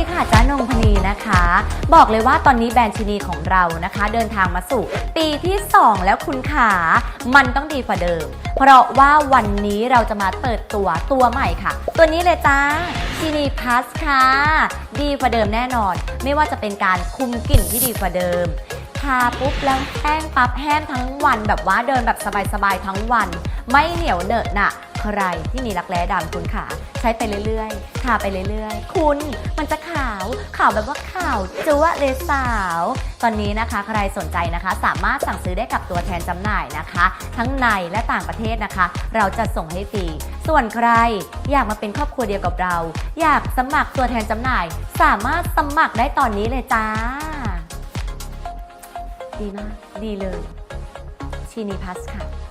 ีค่ะจ้านงพนีนะคะ บอกเลยว่าตอนนี้แบรนด์ชินีของเรานะคะ เดินทางมาสู่ปีที่ 2 แล้วคุณขามันต้องดีกว่าเดิม เพราะว่าวันนี้เราจะมาเปิดตัวตัวใหม่ค่ะ ตัวนี้เลยจ้าชินีพัสค่ะ ดีกว่าเดิมแน่นอน ไม่ว่าจะเป็นการคุมกลิ่นที่ดีกว่าเดิมทาปุ๊บแล้วแห้งปั๊บแห้งทั้งวันแบบว่าเดินแบบสบายๆทั้งวัน ไม่เหนียวเหนอะหนะ ใครที่มีรักแร้ดำคุณขาใช้ไปเรื่อยๆทาไปเรื่อยๆ คุณมันจะขาวขาวแบบว่าขาวจั๊วะเลยสาว ตอนนี้นะคะใครสนใจนะคะ สามารถสั่งซื้อได้กับตัวแทนจำหน่ายนะคะ ทั้งในและต่างประเทศนะคะ เราจะส่งให้ฟรีส่วนใครอยากมาเป็นครอบครัวเดียวกับเรา อยากสมัครตัวแทนจำหน่าย สามารถสมัครได้ตอนนี้เลยจ้า ดีมาก ดีเลยชีนีพัสค่ะ